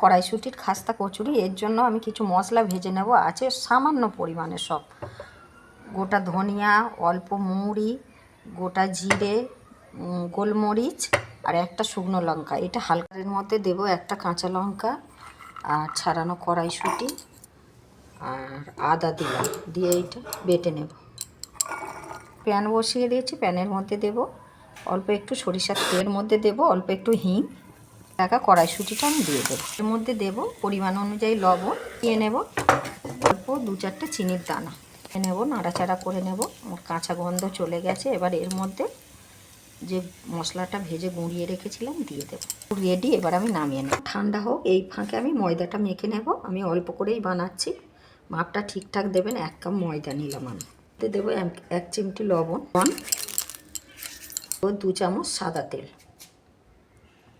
কড়াইশুটির খাস্তা কচুরি, এর জন্য আমি কিছু মশলা ভেজে নেব, আছে সামান্য পরিমাণে সব। গোটা ধনিয়া, অল্প মৌরি গোটা জিরে গোলমরিচ আর একটা শুকনো লঙ্কা। এটা হালকার মধ্যে দেব একটা কাঁচা লঙ্কা আর ছাড়ানো কড়াইশুঁটি আর আদা দিলাম দিয়ে এইটা বেটে নেব। প্যান বসিয়ে দিয়েছি, প্যানের মধ্যে দেব। অল্প একটু সরিষার তেলের মধ্যে দেব, অল্প একটু হিং টাকা কড়াইশুঁটিটা আমি দিয়ে দেবো। এর মধ্যে দেব পরিমাণ অনুযায়ী লবণ, দিয়ে নেব অল্প দু চারটে চিনির দানা। নেব, নাড়াচাড়া করে নেব, আমার কাঁচা গন্ধ চলে গেছে। এবার এর মধ্যে যে মশলাটা ভেজে গুঁড়িয়ে রেখেছিলাম দিয়ে দেবো। রেডি, এবার আমি নামিয়ে নেব। ঠান্ডা হোক, এই ফাঁকে আমি ময়দাটা মেখে নেব। আমি অল্প করেই বানাচ্ছি। মাপটা ঠিকঠাক দেবেন, এক কাপ ময়দা নিলাম আমি। দেবো এক- চিমটি লবণ। দু চামচ সাদা তেল।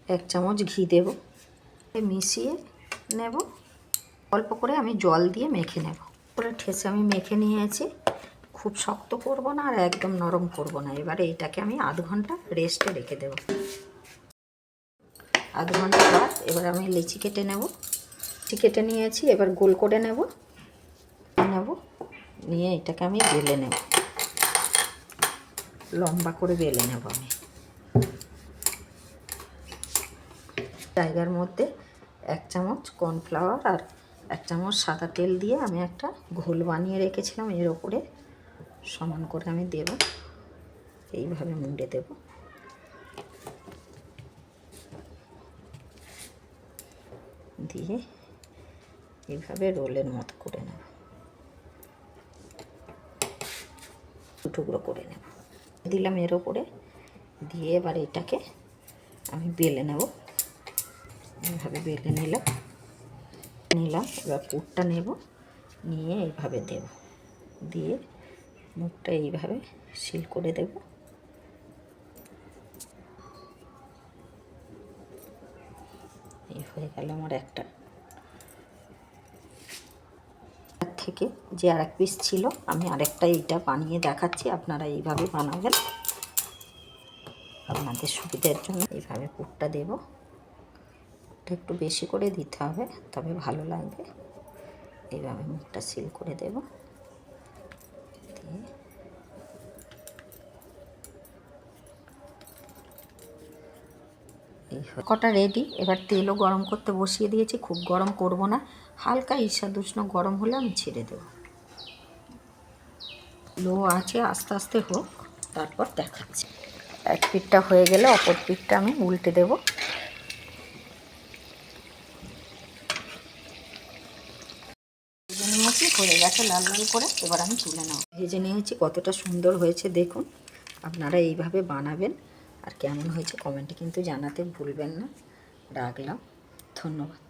এক চামচ ঘি দেব। মিশিয়ে নেব। অল্প করে আমি জল দিয়ে মেখে নেব। করে ঠেসে আমি মেখে নিয়েছি। খুব শক্ত করব না আর একদম নরম করব না। এবারে এইটাকে আমি আধ ঘণ্টা রেস্টে রেখে দেব। আধ ঘণ্টা বাদ এবার আমি লিচি কেটে নেব। লিচি কেটে নিয়েছি, এবার গোল করে নেব। নেব। নিয়ে এটাকে আমি বেলে নেব। লম্বা করে বেলে নেব আমি। জায়গার মধ্যে এক চামচ কর্নফ্লাওয়ার আর এক চামচ সাদা তেল দিয়ে আমি একটা ঘোল বানিয়ে রেখেছিলাম। এর ওপরে সমান করে আমি দেব। এইভাবে মুড়ে দেব। দিয়ে এইভাবে রোলের মতো করে নেব। টুকরো করে নেব। দিলাম এর ওপরে। দিয়ে এবার এটাকে আমি বেলে নেব। এইভাবে বেলে নিলাম। নিলাম, এবার পুরটা নেব, নিয়ে এইভাবে দেব। দিয়ে মুখটা এইভাবে সিল করে দেব। এই হয়ে গেল আমার একটা। থেকে যে আরেক পিস ছিল, আমি আরেকটা এইটা বানিয়ে দেখাচ্ছি, আপনারা এইভাবে বানাবেন। আপনাদের সুবিধার জন্য এইভাবে পুরটা দেব। এটা একটু বেশি করে দিতে হবে, তবে ভালো লাগবে। এইভাবে মুখটা সিল করে দেব। দিয়ে কটা রেডি এবার তেলও গরম করতে বসিয়ে দিয়েছি, খুব গরম করব না। হালকা ঈশাদুষ্ণ গরম হলে আমি ছেড়ে দেব। লো আছে, আস্তে আস্তে হোক, তারপর দেখাচ্ছি। এক পিঠটা হয়ে গেলে অপর পিঠটা আমি উল্টে দেব ভেজে নিয়েছি হয়ে গেছে, লাল লাল করে। এবার আমি তুলে নেব। ভেজে নিয়েছি কতটা সুন্দর হয়েছে, দেখুন। আপনারা এইভাবে বানাবেন। আর কেমন হয়েছে কমেন্টে কিন্তু জানাতে ভুলবেন না। রাখলাম। ধন্যবাদ।